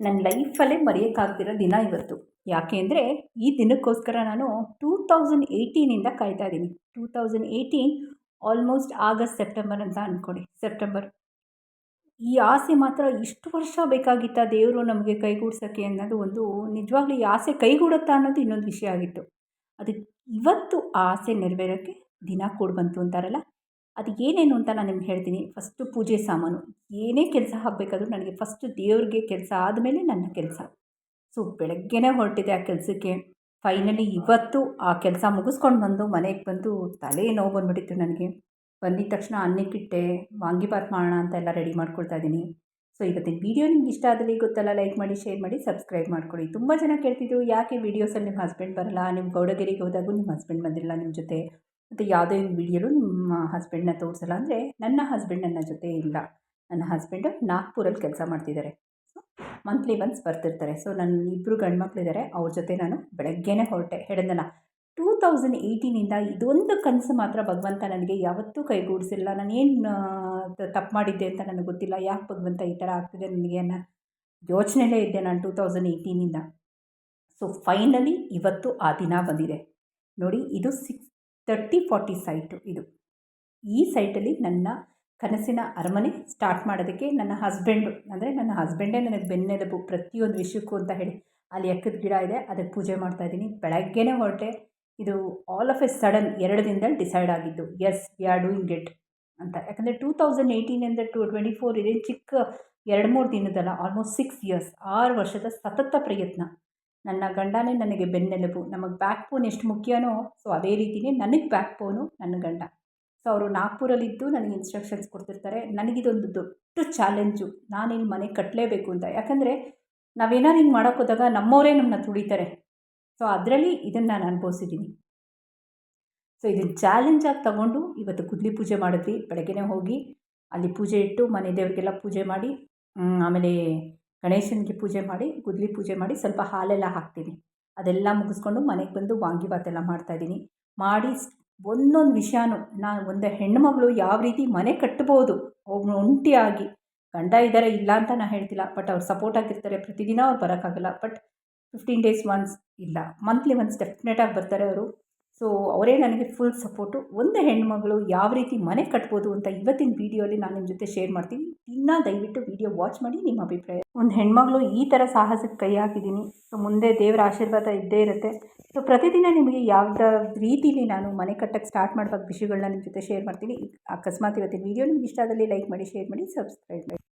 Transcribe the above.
ನನ್ನ ಲೈಫಲ್ಲೇ ಮರೆಯೋಕ್ಕಾಗ್ದಿರೋ ದಿನ ಇವತ್ತು. ಯಾಕೆ ಅಂದರೆ ಈ ದಿನಕ್ಕೋಸ್ಕರ ನಾನು ಟೂ ತೌಸಂಡ್ ಏಯ್ಟೀನಿಂದ ಕಾಯ್ತಾ ಇದ್ದೀನಿ. Two thousand eighteen almost August September ಅಂತ ಅಂದ್ಕೊಡಿ ಸೆಪ್ಟೆಂಬರ್ ಈ ಆಸೆ ಮಾತ್ರ ಇಷ್ಟು ವರ್ಷ ಬೇಕಾಗಿತ್ತ ದೇವರು ನಮಗೆ ಕೈಗೂಡ್ಸೋಕ್ಕೆ ಅನ್ನೋದು ಒಂದು ನಿಜವಾಗ್ಲೂ ಈ ಆಸೆ ಕೈಗೂಡುತ್ತಾ ಅನ್ನೋದು ಇನ್ನೊಂದು ವಿಷಯ ಆಗಿತ್ತು. ಅದಕ್ಕೆ ಇವತ್ತು ಆ ಆಸೆ ನೆರವೇರೋಕ್ಕೆ ದಿನ ಕೂಡ ಬಂತು ಅಂತಾರಲ್ಲ? ಅದು ಏನೇನು ಅಂತ ನಾನು ನಿಮ್ಗೆ ಹೇಳ್ತೀನಿ. ಫಸ್ಟು ಪೂಜೆ ಸಾಮಾನು. ಏನೇ ಕೆಲಸ ಆಗಬೇಕಾದ್ರೂ ನನಗೆ ಫಸ್ಟು ದೇವ್ರಿಗೆ ಕೆಲಸ ಆದಮೇಲೆ ನನ್ನ ಕೆಲಸ. ಸೊ, ಬೆಳಗ್ಗೆನೇ ಹೊರಟಿದೆ ಆ ಕೆಲಸಕ್ಕೆ. ಫೈನಲಿ ಇವತ್ತು ಆ ಕೆಲಸ ಮುಗಿಸ್ಕೊಂಡು ಬಂದು ಮನೆಗೆ ಬಂದು ತಲೆ ನೋವು ಬಂದುಬಿಟ್ಟಿತ್ತು ನನಗೆ. ಬಂದಿದ ತಕ್ಷಣ ಅನ್ನಕ್ಕಿಟ್ಟೆ ವಾಂಗಿಬಾತ್ ಮಾಡೋಣ ಅಂತ ಎಲ್ಲ ರೆಡಿ ಮಾಡ್ಕೊಳ್ತಾ ಇದ್ದೀನಿ. ಸೊ, ಇವತ್ತಿನ ವೀಡಿಯೋ ನಿಮ್ಗೆ ಇಷ್ಟ ಆದಲ್ಲಿ ಗೊತ್ತಲ್ಲ ಲೈಕ್ ಮಾಡಿ ಶೇರ್ ಮಾಡಿ ಸಬ್ಸ್ಕ್ರೈಬ್ ಮಾಡ್ಕೊಳ್ಳಿ ತುಂಬ ಜನ ಕೇಳ್ತಿದ್ರು, ಯಾಕೆ ವೀಡಿಯೋಸಲ್ಲಿ ನಿಮ್ಮ ಹಸ್ಬೆಂಡ್ ಬರಲ್ಲ? ನಿಮ್ಮ ಗೌಡಗಿರಿಗೆ ಹೋದಾಗೂ ನಿಮ್ಮ ಹಸ್ಬೆಂಡ್ ಬಂದಿರಲ್ಲ ನಿಮ್ಮ ಜೊತೆ. ಮತ್ತು ಯಾವುದೇ ವೀಡಿಯೋಲು ನಿಮ್ಮ ಹಸ್ಬೆಂಡ್ನ ತೋರಿಸಲ್ಲ ಅಂದರೆ ನನ್ನ ಹಸ್ಬೆಂಡ್ ನನ್ನ ಜೊತೆ ಇಲ್ಲ. ನನ್ನ ಹಸ್ಬೆಂಡು ನಾಗ್ಪುರಲ್ಲಿ ಕೆಲಸ ಮಾಡ್ತಿದ್ದಾರೆ ಸೊ ಮಂತ್ಲಿ ಒನ್ಸ್ ಬರ್ತಿರ್ತಾರೆ. ಸೊ ನನ್ನ ಇಬ್ಬರು ಗಂಡು ಮಕ್ಕಳಿದ್ದಾರೆ ಅವ್ರ ಜೊತೆ ನಾನು ಬೆಳಗ್ಗೆನೇ ಹೊರಟೆ. ಹೇಳಿದ್ನಲ್ಲ ಟೂ ತೌಸಂಡ್ ಏಯ್ಟೀನಿಂದ ಇದೊಂದು ಕನಸು ಮಾತ್ರ ಭಗವಂತ ನನಗೆ ಯಾವತ್ತೂ ಕೈಗೂಡಿಸಿಲ್ಲ. ನಾನೇನು ತಪ್ಪು ಮಾಡಿದ್ದೆ ಅಂತ ನನಗೆ ಗೊತ್ತಿಲ್ಲ. ಯಾಕೆ ಭಗವಂತ ಈ ಥರ ಆಗ್ತಿದೆ ನನಗೆ ಅನ್ನೋ ಯೋಚನೆಯಲ್ಲೇ ಇದ್ದೆ ನಾನು ಟೂ ತೌಸಂಡ್ ಏಯ್ಟೀನಿಂದ ಸೊ ಫೈನಲಿ ಇವತ್ತು ಆ ದಿನ ಬಂದಿದೆ. ನೋಡಿ, ಇದು ಸಿಕ್ಸ್ ತರ್ಟಿ ಫಾರ್ಟಿ ಸೈಟು ಇದು. ಈ ಸೈಟಲ್ಲಿ ನನ್ನ ಕನಸಿನ ಅರಮನೆ ಸ್ಟಾರ್ಟ್ ಮಾಡೋದಕ್ಕೆ ನನ್ನ ಹಸ್ಬೆಂಡು ಅಂದರೆ ನನ್ನ ಹಸ್ಬೆಂಡೇ ನನಗೆ ಬೆನ್ನೆಲುಬು ಪ್ರತಿಯೊಂದು ವಿಷಯಕ್ಕೂ ಅಂತ ಹೇಳಿ ಅಲ್ಲಿ ಎಕ್ಕದ ಗಿಡ ಇದೆ ಅದಕ್ಕೆ ಪೂಜೆ ಮಾಡ್ತಾ ಇದ್ದೀನಿ. ಬೆಳಗ್ಗೆನೇ ಹೊರಟೆ, ಇದು ಆಲ್ ಆಫ್ ಎ ಸಡನ್ ಎರಡು ದಿನದಲ್ಲಿ ಡಿಸೈಡ್ ಆಗಿದ್ದು yes we are doing it ಅಂತ. ಯಾಕಂದರೆ ಟೂ ತೌಸಂಡ್ ಏಯ್ಟೀನಿಂದ ಟು ಟ್ವೆಂಟಿ ಫೋರ್ ಇದೇನು ಚಿಕ್ಕ ಎರಡು, ಮೂರು ದಿನದಲ್ಲ ಆಲ್ಮೋಸ್ಟ್ ಸಿಕ್ಸ್ ಇಯರ್ಸ್ ಆರು ವರ್ಷದ ಸತತ ಪ್ರಯತ್ನ. ನನ್ನ ಗಂಡನೇ ನನಗೆ ಬೆನ್ನೆಲುಬು. ನಮಗೆ ಬ್ಯಾಕ್ ಫೋನ್ ಎಷ್ಟು ಮುಖ್ಯನೋ ಸೊ ಅದೇ ರೀತಿಯೇ ನನಗೆ ಬ್ಯಾಕ್ ಫೋನು ನನ್ನ ಗಂಡ. ಸೊ ಅವರು ನಾಗ್ಪುರಲ್ಲಿದ್ದು ನನಗೆ ಇನ್ಸ್ಟ್ರಕ್ಷನ್ಸ್ ಕೊಡ್ತಿರ್ತಾರೆ. ನನಗಿದೊಂದು ದೊಡ್ಡ ಚಾಲೆಂಜು ನಾನಿಲ್ಲಿ ಮನೆ ಕಟ್ಟಲೇಬೇಕು ಅಂತ. ಯಾಕಂದರೆ ನಾವೇನಾರು ಹಿಂಗೆ ಮಾಡೋಕೆ ಹೋದಾಗ ನಮ್ಮವರೇ ನಮ್ಮನ್ನ ತುಳಿತಾರೆ ಸೊ ಅದರಲ್ಲಿ ಇದನ್ನು ನಾನು ಅನುಭವಿಸಿದ್ದೀನಿ ಸೊ ಇದನ್ನು ಚಾಲೆಂಜಾಗಿ ತಗೊಂಡು ಇವತ್ತು ಕುದ್ಲಿ ಪೂಜೆ ಮಾಡಿದ್ವಿ. ಬೆಳಗ್ಗೆನೇ ಹೋಗಿ ಅಲ್ಲಿ ಪೂಜೆ ಇಟ್ಟು ಮನೆ ದೇವರಿಗೆಲ್ಲ ಪೂಜೆ ಮಾಡಿ ಆಮೇಲೆ ಗಣೇಶನಿಗೆ ಪೂಜೆ ಮಾಡಿ, ಗುದ್ಲಿ ಪೂಜೆ ಮಾಡಿ ಸ್ವಲ್ಪ ಹಾಲೆಲ್ಲ ಹಾಕ್ತೀನಿ. ಅದೆಲ್ಲ ಮುಗಿಸ್ಕೊಂಡು ಮನೆಗೆ ಬಂದು ವಾಂಗಿಬಾತೆಲ್ಲ ಮಾಡ್ತಾಯಿದ್ದೀನಿ ಮಾಡಿ ಒಂದೊಂದು ವಿಷಯನೂ ನಾನು ಒಂದು ಹೆಣ್ಣುಮಗಳು ಯಾವ ರೀತಿ ಮನೆ ಕಟ್ಬೋದು ಒಬ್ಬ ಒಂಟಿಯಾಗಿ ಗಂಡ ಇದ್ದಾರೆ ಇಲ್ಲ ಅಂತ ನಾನು ಹೇಳ್ತಿಲ್ಲ, ಬಟ್ ಅವ್ರು ಸಪೋರ್ಟ್ ಆಗಿರ್ತಾರೆ, ಪ್ರತಿದಿನ ಅವ್ರು ಬರೋಕ್ಕಾಗಲ್ಲ, ಬಟ್ ಫಿಫ್ಟೀನ್ ಡೇಸ್ ಒನ್ಸ್ ಇಲ್ಲ, ಮಂತ್ಲಿ ಒನ್ಸ್ ಡೆಫಿನೆಟಾಗಿ ಬರ್ತಾರೆ ಅವರು. ಸೊ ಅವರೇ ನನಗೆ ಫುಲ್ ಸಪೋರ್ಟು ಒಂದು ಹೆಣ್ಮಗಳು ಯಾವ ರೀತಿ ಮನೆ ಕಟ್ಬೋದು ಅಂತ ಇವತ್ತಿನ ವೀಡಿಯೋಲಿ ನಾನು ನಿಮ್ಮ ಜೊತೆ ಶೇರ್ ಮಾಡ್ತೀನಿ. ಇನ್ನೂ ದಯವಿಟ್ಟು ವೀಡಿಯೋ ವಾಚ್ ಮಾಡಿ ನಿಮ್ಮ ಅಭಿಪ್ರಾಯ. ಒಂದು ಹೆಣ್ಮಗಳು ಈ ಥರ ಸಾಹಸಕ್ಕೆ ಕೈ ಹಾಕಿದ್ದೀನಿ ಸೊ ಮುಂದೆ ದೇವರ ಆಶೀರ್ವಾದ ಇದ್ದೇ ಇರುತ್ತೆ. ಸೊ ಪ್ರತಿದಿನ ನಿಮಗೆ ಯಾವುದೇ ರೀತಿಲಿ ನಾನು ಮನೆ ಕಟ್ಟಕ್ಕೆ ಸ್ಟಾರ್ಟ್ ಮಾಡುವಾಗ ವಿಷಯಗಳನ್ನ ನಿಮ್ಮ ಜೊತೆ ಶೇರ್ ಮಾಡ್ತೀನಿ. ಅಕಸ್ಮಾತ್ ಇವತ್ತಿನ ವೀಡಿಯೋ ನಿಮ್ಗೆ ಇಷ್ಟ ಆದಲ್ಲಿ ಲೈಕ್ ಮಾಡಿ ಶೇರ್ ಮಾಡಿ ಸಬ್ಸ್ಕ್ರೈಬ್ ಮಾಡಿ.